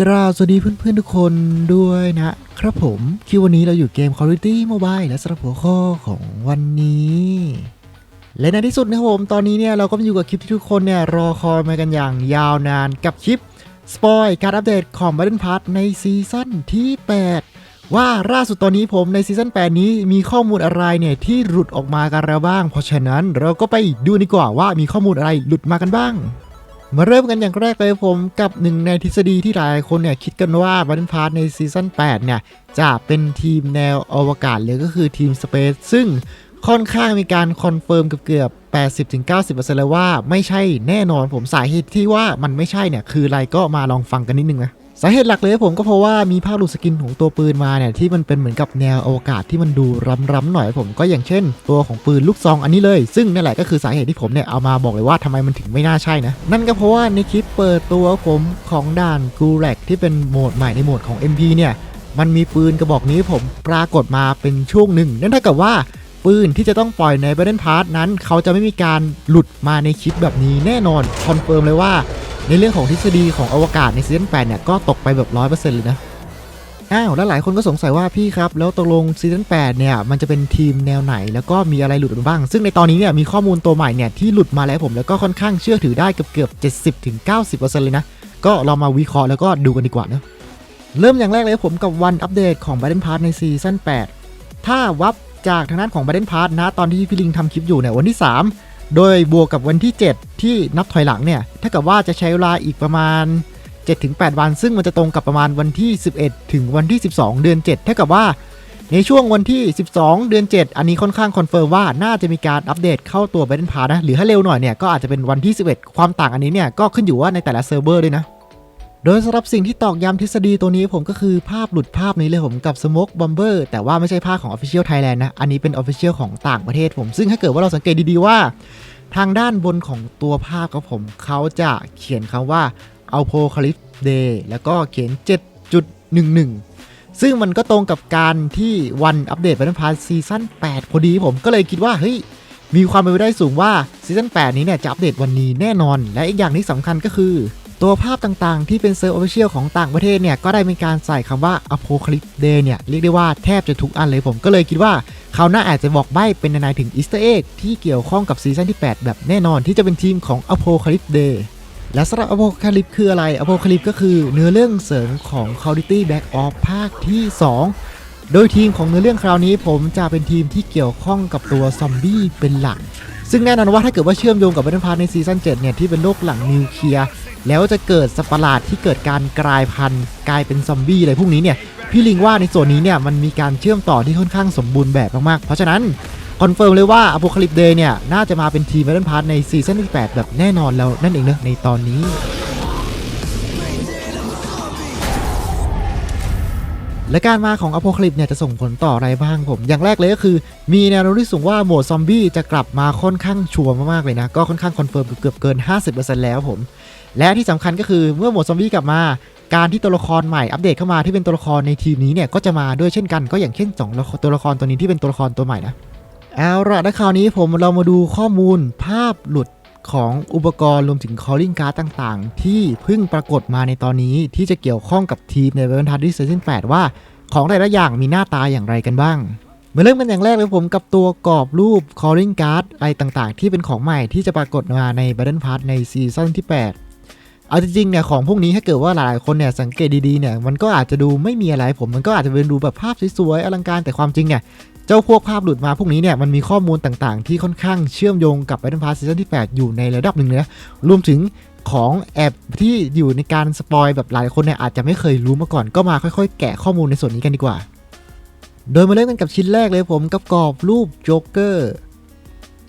กราบสวัสดีเพื่อนๆทุกคนด้วยนะครับผมคิววันนี้เราอยู่เกม Call of Duty Mobile และสำหรับหัวข้อของวันนี้ และในที่สุดนะครับผมตอนนี้เนี่ยเราก็มาอยู่กับคลิปที่ทุกคนเนี่ยรอคอยมากันอย่างยาวนานกับคลิปสปอยการอัปเดตของ Battle Pass ในซีซั่นที่ 8 ว่าล่าสุดตอนนี้ผมในซีซั่น8 นี้มีข้อมูลอะไรเนี่ยที่หลุดออกมากันแล้วบ้าง เพราะฉะนั้นเราก็ไปดูดีกว่าว่ามีข้อมูลอะไรหลุดมากันบ้าง มาเริ่มกันอย่างแรกเลยผมกับหนึ่งในทฤษฎีที่หลายคนเนี่ยคิดกันว่าบัต t นพาร์ s ในซีซั่น8เนี่ยจะเป็นทีมแนวอวกาศเลยก็คือทีมสเปซซึ่งค่อนข้างมีการคอนเฟิร์มเกือบ 80-90%เลยว่าไม่ใช่แน่นอนผมสาเหตุที่ว่ามันไม่ใช่เนี่ยคืออะไรก็มาลองฟังกันนิดนึงนะ สาเหตุหลักเลยผมก็เพราะว่ามีภาพหลุดสกินของตัวปืนมาเนี่ยที่มันเป็นเหมือนกับแนวอวกาศที่มันดูร้ำๆหน่อยผมก็อย่างเช่น ตัวของปืนลูกซองอันนี้เลย ซึ่งนั่นแหละก็คือสาเหตุที่ผมเนี่ยเอามาบอกเลยว่าทำไมมันถึงไม่น่าใช่นะ นั่นก็เพราะว่าในคลิปเปิดตัวผมของด่านกูแลกที่เป็นโหมดใหม่ในโหมดของ MP เนี่ยมันมีปืนกระบอกนี้ผมปรากฏมาเป็นช่วงหนึ่ง นั่นเท่ากับว่าปืนที่จะต้องปล่อยใน Battle Pass นั้น เขาจะไม่มีการหลุดมาในคลิปแบบนี้แน่นอนคอนเฟิร์มเลยว่า ในเรื่องของทฤษฎีของอวกาศในซีซั่น8เนี่ยก็ตกไปแบบ100%เปอร์เซ็นต์เลยนะอ้าวแล้วหลายคนก็สงสัยว่าพี่ครับ แล้วตกลงซีซั่น8เนี่ย มันจะเป็นทีมแนวไหนแล้วก็มีอะไรหลุดมาบ้าง ซึ่งในตอนนี้เนี่ยมีข้อมูลตัวใหม่เนี่ย ที่หลุดมาแล้วผมแล้วก็ค่อนข้างเชื่อถือได้เกือบเกือบ 70-90%เลยนะ ก็เรามาวิเคราะห์แล้วก็ดูกันดีกว่านะเริ่มอย่างแรกเลยผมกับวันอัปเดตของ Battle Pass ในซีซั่น8ถ้าวับจากทางด้านของ Battle Pass นะตอนที่พี่ลิงทำคลิปอยู่เนี่ยวันที่ 3 โดยบวกกับวันที่ 7 ที่นับถอยหลังเนี่ยถ้ากับว่าจะใช้เวลาอีกประมาณ 7-8 วัน ซึ่งมันจะตรงกับประมาณวันที่ 11 ถึงวันที่ 12 เดือน 7 ถ้ากับว่าในช่วงวันที่ 12 เดือน 7 อันนี้ค่อนข้างคอนเฟิร์มว่าน่าจะมีการอัปเดตเข้าตัวไบเดนพานะ หรือถ้าเร็วหน่อยเนี่ยก็อาจจะเป็นวันที่ 11 ความต่างอันนี้เนี่ยก็ขึ้นอยู่ว่าในแต่ละเซิร์ฟเวอร์ด้วยนะ โดยสำหรับสิ่งที่ตอกย้ำทฤษฎีตัวนี้ผมก็คือภาพหลุดภาพนี้เลยผมกับ Smoke Bomber แต่ว่าไม่ใช่ภาพของ Official Thailand นะ อันนี้เป็น Official ของต่างประเทศผม ซึ่งถ้าเกิดว่าเราสังเกตดีๆว่า ทางด้านบนของตัวภาพครับผมเขาจะเขียนคำว่า Apocalypse Day แล้วก็เขียน 7.11 ซึ่งมันก็ตรงกับการที่วันอัปเดต Battle p a s ซีซั่น8พอดีผมก็เลยคิดว่าเฮ้ยมีความเป็นไปได้สูงว่าซีซั่น8นี้เนี่ยจะอัปเดตวันนี้แน่นอน และอีกอย่างที่สำคัญก็คือ ตัวภาพต่างๆ ที่เป็นเซิร์ออฟฟิเชียลของต่างประเทศเนี่ย ก็ได้มีการใส่คำว่า Apocalypse Day เนี่ย เรียกได้ว่าแทบจะทุกอันเลยผมก็เลยคิดว่าเขาน่าอาจจะบอกใบ้เป็นนายถึงอีสเตอร์เอ็กที่เกี่ยวข้องกับซีซั่นที่ 8 แบบแน่นอนที่จะเป็นทีมของ Apocalypse Day และสำหรับ Apocalypse คืออะไร Apocalypse ก็คือเนื้อเรื่องเสริมของ Call of Duty Black Ops ภาคที่ 2 โดยทีมของเนื้อเรื่องคราวนี้ผมจะเป็นทีมที่เกี่ยวข้องกับตัวซอมบี้เป็นหลัก ซึ่งแน่นอนว่าถ้าเกิดว่าเชื่อมโยงกับ Battle Pass ในซีซั่น7เนี่ยที่เป็นโลกหลังนิวเคลียร์ แล้วจะเกิดสัตว์ประหลาดที่เกิดการกลายพันธุ์กลายเป็นซอมบี้อะไรพวกนี้เนี่ยพี่ลิงว่าในส่วนนี้เนี่ยมันมีการเชื่อมต่อที่ค่อนข้างสมบูรณ์แบบมากๆ เพราะฉะนั้นคอนเฟิร์มเลยว่าอ p o c a l y p s e Day เนี่ยน่าจะมาเป็นทีม Battle Pass ในซีซั่นที่8แบบแน่นอนแล้วนั่นเองเนอะในตอนนี้ และการมาของ Apocalypse เนี่ยจะส่งผลต่ออะไรบ้างผม อย่างแรกเลยก็คือ มีแนวโน้มที่สูงว่าโหมดซอมบี้จะกลับมาค่อนข้างชัวร์มากๆเลยนะ ก็ค่อนข้างคอนเฟิร์มเกือบเกิน 50%แล้วผม และที่สำคัญก็คือเมื่อโหมดซอมบี้กลับมาการที่ตัวละครใหม่อัปเดตเข้ามาที่เป็นตัวละครในทีมนี้เนี่ยก็จะมาด้วยเช่นกันก็อย่างเช่นสองตัวละครตัวนี้ที่เป็นตัวละครตัวใหม่นะเอาละในคราวนี้ผมเรามาดูข้อมูลภาพหลุด ของอุปกรณ์รวมถึง calling card ต่างๆ ที่เพิ่งปรากฏมาในตอนนี้ที่จะเกี่ยวข้องกับทีมในเวอร์ชันที่ซีซั่น8ว่า ของแต่ละอย่างมีหน้าตาอย่างไรกันบ้างมาเริ่มกันอย่างแรกเลยผมกับตัวกรอบรูป calling card อะไรต่างๆ ที่เป็นของใหม่ที่จะปรากฏมาใน Battle Pass ในซีซั่นที่ 8 เอาจริงๆเนี่ยของพวกนี้ถ้าเกิดว่าหลายๆคนเนี่ยสังเกตดีๆเนี่ยมันก็อาจจะดูไม่มีอะไรผมมันก็อาจจะเป็นดูแบบภาพสวยๆอลังการแต่ความจริงเนี่ยเจ้าพวกภาพหลุดมาพวกนี้เนี่ยมันมีข้อมูลต่างๆ ที่ค่อนข้างเชื่อมโยงกับ Battle Pass ซีซั่นที่ 8 อยู่ในระดับหนึ่งเลยนะรวมถึงของแอบที่อยู่ในการสปอยแบบหลายคนเนี่ยอาจจะไม่เคยรู้มาก่อนก็มาค่อยๆ แกะข้อมูลในส่วนนี้กันดีกว่า โดยมาเริ่มกันกับชิ้นแรกเลยผมกับกรอบรูปโจ๊กเกอร์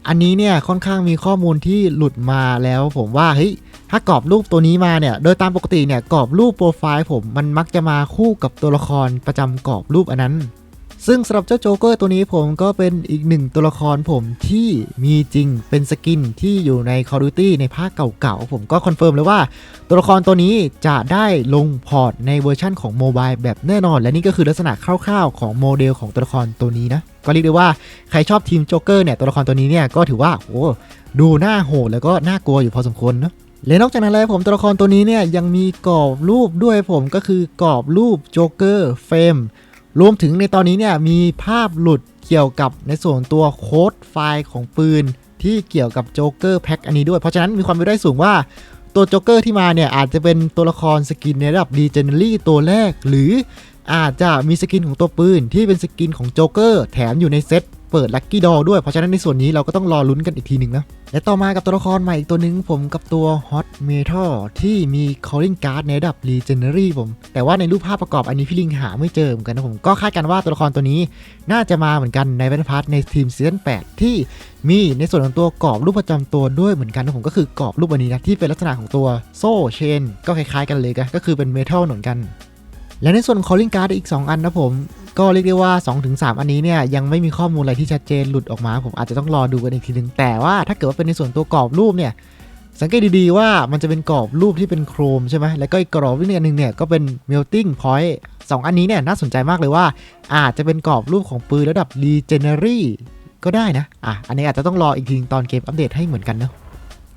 อันนี้เนี่ยค่อนข้างมีข้อมูลที่หลุดมาแล้วผมว่าเฮ้ย ถ้ากรอบรูปตัวนี้มาเนี่ย โดยตามปกติเนี่ยกรอบรูปโปรไฟล์ผมมันมักจะมาคู่กับตัวละครประจำกรอบรูปอันนั้น ซึ่งสำหรับเจ้าโจเกอร์ตัวนี้ผมก็เป็นอีกหนึ่งตัวละครผมที่มีจริงเป็นสกินที่อยู่ใน Call of Duty ในภาคเก่าๆ ผมก็คอนเฟิร์มเลยว่า ตัวละครตัวนี้จะได้ลงพอร์ตในเวอร์ชั่นของโมบายแบบแน่นอน และนี่ก็คือลักษณะคร่าวๆ ของโมเดลของตัวละครตัวนี้นะก็เรียกได้ว่าใครชอบทีมโจเกอร์เนี่ยตัวละครตัวนี้เนี่ยก็ถือว่าโอ้ดูน่าโหดแล้วก็น่ากลัวอยู่พอสมควรเนอะ และนอกจากนั้นแล้วผมตัวละครตัวนี้เนี่ยยังมีกรอบรูปด้วยผมก็คือกรอบรูปโจ๊กเกอร์เฟรมรวมถึงในตอนนี้เนี่ยมีภาพหลุดเกี่ยวกับในส่วนตัวโค้ดไฟล์ของปืน ที่เกี่ยวกับโจ๊กเกอร์แพ็คอันนี้ด้วย เพราะฉะนั้นมีความเป็นไปได้สูงว่าตัวโจ๊กเกอร์ที่มาเนี่ยอาจจะเป็นตัวละครสกินในระดับดีเจเนอรี่ตัวแรก หรืออาจจะมีสกินของตัวปืนที่เป็นสกินของโจ๊กเกอร์แถมอยู่ในเซต เปิดลัคกี้ดอด้วย เพราะฉะนั้นในส่วนนี้เราก็ต้องรอลุ้นกันอีกทีหนึ่งนะ และต่อมากับตัวละครใหม่อีกตัวหนึ่งผมกับตัว Hot Metal ที่มี Calling Card ในระดับ Legendary ผม แต่ว่าในรูปภาพประกอบอันนี้พี่ลิงหาไม่เจอเหมือนกันนะผม ก็คาดกันว่าตัวละครตัวนี้น่าจะมาเหมือนกันในแบนพาร์ทในทีมซีซั่น8ที่มีในส่วนของตัวกรอบรูปประจำตัวด้วยเหมือนกันนะผมก็คือกรอบรูปอันนี้นะที่เป็นลักษณะของตัวโซ่เชน ก็คล้ายๆกันเลยก็คือเป็นเมทัลเหมือนกันและในส่วนของ calling card อีก 2 อันนะผม ก็เรียกได้ว่า 2-3 อันนี้เนี่ยยังไม่มีข้อมูลอะไรที่ชัดเจนหลุดออกมา ผมอาจจะต้องรอดูกันอีกทีนึง แต่ว่าถ้าเกิดว่าเป็นในส่วนตัวกรอบรูปเนี่ยสังเกตดีๆว่ามันจะเป็นกรอบรูปที่เป็นโครมใช่ไหมแล้วก็อีกกรอบรูปอันหนึ่งเนี่ยก็เป็น melting point สองอันนี้เนี่ยน่าสนใจมากเลยว่า อาจจะเป็นกรอบรูปของปืนระดับ legendary ก็ได้นะ อะ อันนี้อาจจะต้องรออีกทีตอนเกมอัปเดตให้เหมือนกันเนาะ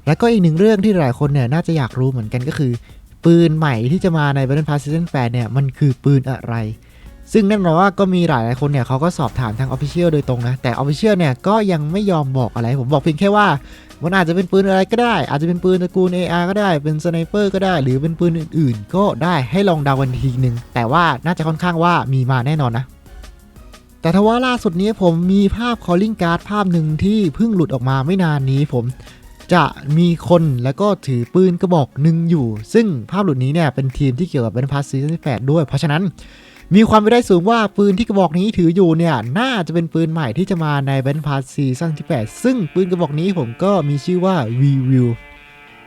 แล้วก็อีกหนึ่งเรื่องที่หลายคนเนี่ยน่าจะอยากรู้เหมือนกันก็คือ ปืนใหม่ที่จะมาใน Battle Pass Season 8เนี่ยมันคือปืนอะไร ซึ่งแน่นอนว่าก็มีหลายหลายๆคนเนี่ยเขาก็สอบถามทาง Official โดยตรงนะ แต่ Official เนี่ยก็ยังไม่ยอมบอกอะไร ผมบอกเพียงแค่ว่า มันอาจจะเป็นปืนอะไรก็ได้ อาจจะเป็นปืนตระกูล AR ก็ได้ เป็นสไนเปอร์ก็ได้ หรือเป็นปืนอื่นๆ ก็ได้ให้ลองเดากันทีหนึ่งแต่ว่าน่าจะค่อนข้างว่ามีมาแน่นอนนะแต่ทว่าล่าสุดนี้ผมมีภาพ calling card ภาพหนึ่งที่เพิ่งหลุดออกมาไม่นานนี้ผมจะมีคนแล้วก็ถือปืนกระบอกหนึ่งอยู่ ซึ่งภาพหลุดนี้เนี่ยเป็นทีมที่เกี่ยวกับ Battle Pass Season 8ด้วย เพราะฉะนั้น มีความเป็นไปได้สูงว่าปืนที่กระบอกนี้ถืออยู่เนี่ย น่าจะเป็นปืนใหม่ที่จะมาใน Battle Pass Season ที่ 8 ซึ่งปืนกระบอกนี้ผมก็มีชื่อว่า v w i l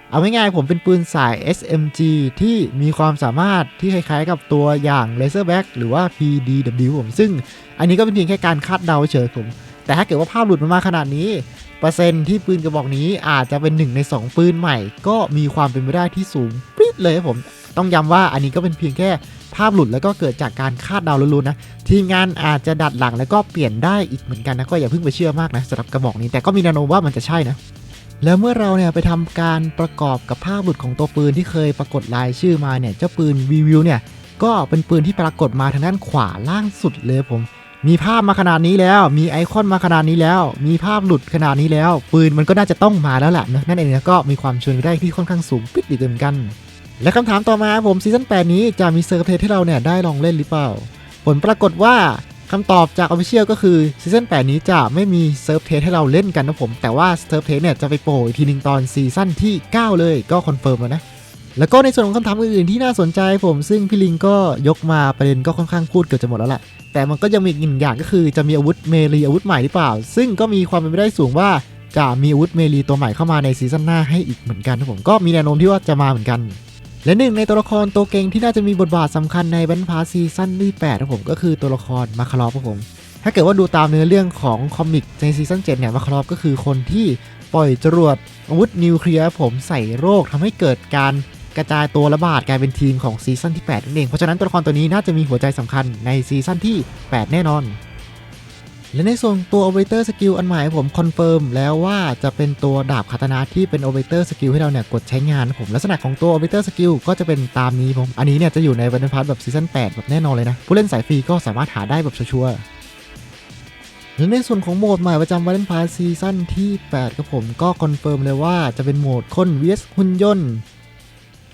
เอาง่ายๆผมเป็นปืนสาย SMG ที่มีความสามารถที่คล้ายๆกับตัวอย่าง Razorback หรือว่า PDW ผม ซึ่งอันนี้ก็เป็นเพียงแค่การคาดเดาเฉยๆผม แต่ถ้าเกิดว่าภาพหลุดมามาขนาดนี้ เปอร์เซ็นต์ที่ปืนกระบอกนี้อาจจะเป็นหนึ่งใน 2 ปืนใหม่ ก็มีความเป็นไปได้ที่สูง เลยครับผมต้องย้ำว่าอันนี้ก็เป็นเพียงแค่ภาพหลุดแล้วก็เกิดจากการคาดเดาล้วนๆนะ ทีมงานอาจจะดัดหลังแล้วก็เปลี่ยนได้อีกเหมือนกันนะก็อย่าเพิ่งไปเชื่อมากนะสำหรับกระบอกนี้แต่ก็มีแนวโน้มว่ามันจะใช่นะแล้วเมื่อเราเนี่ยไปทำการประกอบกับภาพหลุดของตัวปืนที่เคยปรากฏรายชื่อมาเนี่ยเจ้าปืนวีวิวเนี่ยก็เป็นปืนที่ปรากฏมาทางด้านขวาล่างสุดเลยผม มีภาพมาขนาดนี้แล้ว มีไอคอนมาขนาดนี้แล้ว มีภาพหลุดขนาดนี้แล้ว ปืนมันก็น่าจะต้องมาแล้วแหละนะนั่นเองนะก็มีความชวนได้ที่ค่อนข้างสูงปิดอีกเหมือนกัน และคำถามต่อมาผมซีซั่น8นี้จะมีเซอร์เพลให้เราเนี่ยได้ลองเล่นหรือเปล่า ผลปรากฏว่าคำตอบจาก Official ก็คือซีซั่น8นี้จะไม่มีเซิร์ฟเทสให้เราเล่นกันนะผม แต่ว่าเซิร์ฟเทสเนี่ยจะไปโผล่อีกทีหนึงตอนซีซั่นที่ 9 เลยก็คอนเฟิร์มแล้วนะ แล้วก็ในส่วนของคำถามอื่นๆที่น่าสนใจผมซึ่งพี่ลิงก็ยกมาประเด็นก็ค่อนข้างพูดเกือบจะหมดแล้วแหละแต่มันก็ยังมีอีกหนึ่งอย่างก็คือจะมีอาวุธเมลีอาวุธใหม่หรือเปล่า ซึ่งก็มีความเป็นไปได้สูงว่าจะมีอาวุธเมลีตัวใหม่เข้ามาในซีซั่นหน้าให้อีกเหมือนกันนะผมก็มีแนวโน้มที่ว่าจะมาเหมือนกัน และหนึ่งในตัวละครตัวเก่งที่น่าจะมีบทบาทสำคัญในบันพาซีซั่นที่8ครับผมก็คือตัวละครมาคารอฟครับผม ถ้าเกิดว่าดูตามเนื้อเรื่องของคอมิกในซีซั่น7เนี่ยมาคารอฟก็คือคนที่ปล่อยจรวดอาวุธนิวเคลียร์ผมใส่โรคทำให้เกิดการกระจายตัวระบาดกลายเป็นทีมของซีซั่นที่8นั่นเอง เพราะฉะนั้นตัวละครตัวนี้น่าจะมีหัวใจสำคัญในซีซั่นที่ 8 แน่นอน และในส่วนตัว Operator Skill อันใหม่ผมคอนเฟิร์มแล้วว่าจะเป็นตัวดาบคาตนะที่เป็น Operator Skill ให้เราเนี่ยกดใช้งานผมลักษณะของตัว Operator Skill ก็จะเป็นตามนี้ผม อันนี้เนี่ยจะอยู่ในวันพัทแบบซีซั่น8แบบแน่นอนเลยนะ ผู้เล่นสายฟรีก็สามารถหาได้แบบชัวร์ๆและในส่วนของโหมดใหม่ประจำวันเล่นพาซีซั่นที่ 8 ครับผมก็คอนเฟิร์มเลยว่าจะเป็นโหมดคน vs หุ่นยนต์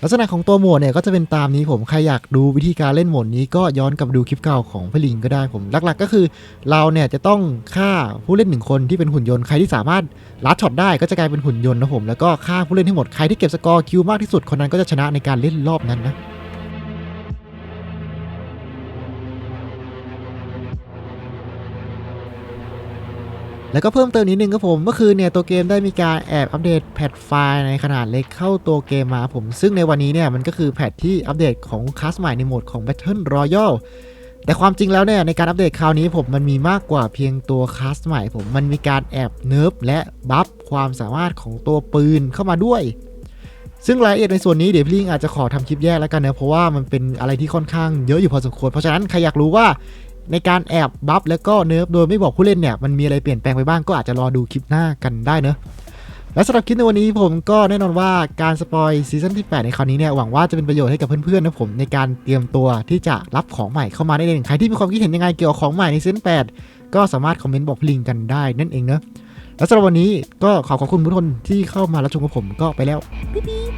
ลักษณะของตัวโหมดเนี่ยก็จะเป็นตามนี้ผมใครอยากดูวิธีการเล่นโหมดนี้ก็ย้อนกลับดูคลิปเก่าของพลิงก็ได้ผมหลักๆ ก็คือ เราเนี่ยจะต้องฆ่าผู้เล่นหนึ่งคนที่เป็นหุ่นยนต์ใครที่สามารถลัดช็อตได้ก็จะกลายเป็นหุ่นยนต์นะผมแล้วก็ฆ่าผู้เล่นให้หมดใครที่เก็บสกอร์คิวมากที่สุดคนนั้นก็จะชนะในการเล่นรอบนั้นนะ แล้วก็เพิ่มเติมนิดนึงครับผมเมื่อคืนเนี่ยตัวเกมได้มีการแอบอัปเดตแพทไฟล์ในขนาดเล็กเข้าตัวเกมมาผม ซึ่งในวันนี้เนี่ยมันก็คือแพทที่อัปเดตของคลาสใหม่ในโหมดของ Battle Royale แต่ความจริงแล้วเนี่ยในการอัปเดตคราวนี้ผมมันมีมากกว่าเพียงตัวคลาสใหม่ผมมันมีการแอบเนิร์ฟและบัฟความสามารถของตัวปืนเข้ามาด้วย ซึ่งรายละเอียดในส่วนนี้เดี๋ยวพี่ลิงอาจจะขอทำคลิปแยกแล้วกันนะเพราะว่ามันเป็นอะไรที่ค่อนข้างเยอะอยู่พอสมควรเพราะฉะนั้นใครอยากรู้ว่า ในการแอบบัฟแล้วก็เนิร์ฟโดยไม่บอกผู้เล่นเนี่ยมันมีอะไรเปลี่ยนแปลงไปบ้างก็อาจจะรอดูคลิปหน้ากันได้เนอะและสำหรับคลิปในวันนี้ผมก็แน่นอนว่าการสปอยซีซั่นที่ 8 ในคราวนี้เนี่ยหวังว่าจะเป็นประโยชน์ให้กับเพื่อนๆนะผมในการเตรียมตัวที่จะรับของใหม่เข้ามาได้เองใครที่มีความคิดเห็นยังไงเกี่ยวกับของใหม่ในซีซั่น8 ก็สามารถคอมเมนต์บอกลิงกันได้นั่นเองเนอะและสำหรับวันนี้ก็ขอขอบคุณทุกคนที่เข้ามารับชมกับผมก็ไปแล้วบ๊ายบาย